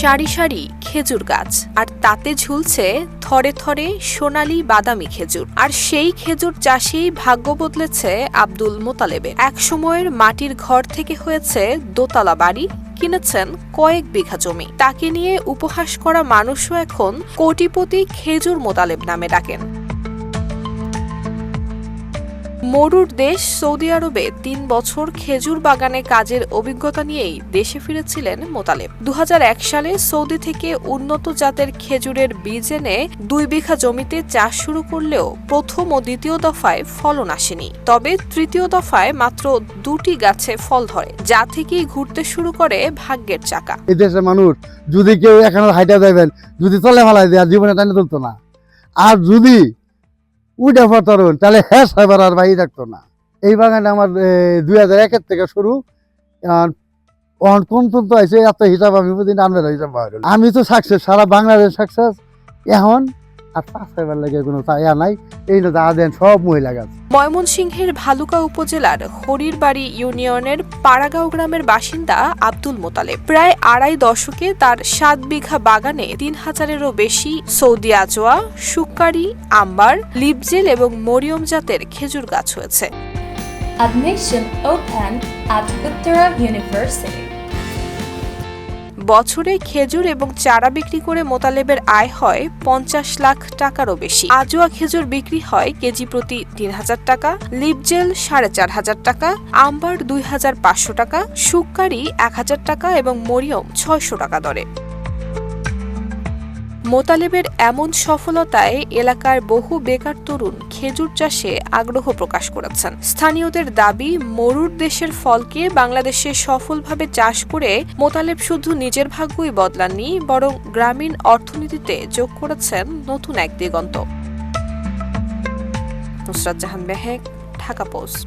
সারি সারি খেজুর গাছ। আর তাতে ঝুলছে থরে থরে সোনালি বাদামি খেজুর। আর সেই খেজুর চাষেই ভাগ্য বদলেছে আব্দুল মোতালেবে এক সময়ের মাটির ঘর থেকে হয়েছে দোতলা বাড়ি, কিনেছেন কয়েক বিঘা জমি। তাকে নিয়ে উপহাস করা মানুষও এখন কোটিপতি খেজুর মোতালেব নামে ডাকেন। মরুর দেশ সৌদি আরবে তিন বছর খেজুর বাগানে কাজের অভিজ্ঞতা নিয়েই দেশে ফিরেছিলেন মোতালেব। দু হাজার এক সালে সৌদি থেকে উন্নত জাতের খেজুরের বীজ এনে দুই বিঘা জমিতে চাষ শুরু করলেও প্রথম ও দ্বিতীয় দফায় ফলন আসেনি। তবে তৃতীয় দফায় মাত্র দুটি গাছে ফল ধরে, যা থেকেই ঘুরতে শুরু করে ভাগ্যের চাকা। এই দেশের মানুষ, যদি কেউ এখানে হাইটা যাবেন যদি চলে ফেলাই দেয় জীবনে টানে তুলতো না। আর যদি উঠে পড়তেন তাহলে হ্যাঁ সাইবার আর বাই থাকতো না। এই বাগানে আমার দুই হাজার একের থেকে শুরু। অন কোন পর্যন্ত আছে, এত হিসাব আমি প্রতিদিন আপনার হিসাব আমি তো সাকসেস সারা বাংলাদেশ সাকসেস এখন আর সাইবার লাগে কোনো ইয়া নাই। এই না দেন সব মহিলা গাছ। ময়মনসিংহের ভালুকা উপজেলার হরিরবাড়ি ইউনিয়নের পাড়াগাঁও গ্রামের বাসিন্দা আব্দুল মোতালেব। প্রায় আড়াই দশকে তার সাত বিঘা বাগানে তিন হাজারেরও বেশি সৌদি আজোয়া সুক্কারি আম্বার লিপজেল এবং মরিয়ম জাতের খেজুর গাছ হয়েছে। Admission open at Uttara University. বছরে খেজুর এবং চারা বিক্রি করে মোতালেবের আয় হয় পঞ্চাশ লাখ টাকারও বেশি। আজোয়া খেজুর বিক্রি হয় কেজি প্রতি তিন হাজার টাকা, লিপজেল সাড়ে চার হাজার টাকা, আম্বার দুই হাজার পাঁচশো টাকা, সুক্কারি এক হাজার টাকা এবং মরিয়ম ছয়শো টাকা দরে। মোতালেবের এমন সফলতায় এলাকার বহু বেকার তরুণ খেজুর চাষে আগ্রহ প্রকাশ করেছেন। স্থানীয়দের দাবি, মরুর দেশের ফলকে বাংলাদেশে সফলভাবে চাষ করে মোতালেব শুধু নিজের ভাগ্যই বদলাননি, বরং গ্রামীণ অর্থনীতিতে যোগ করেছেন নতুন এক দিগন্ত। নুসরাত জাহান মেহেক ঢাকা পোস্ট।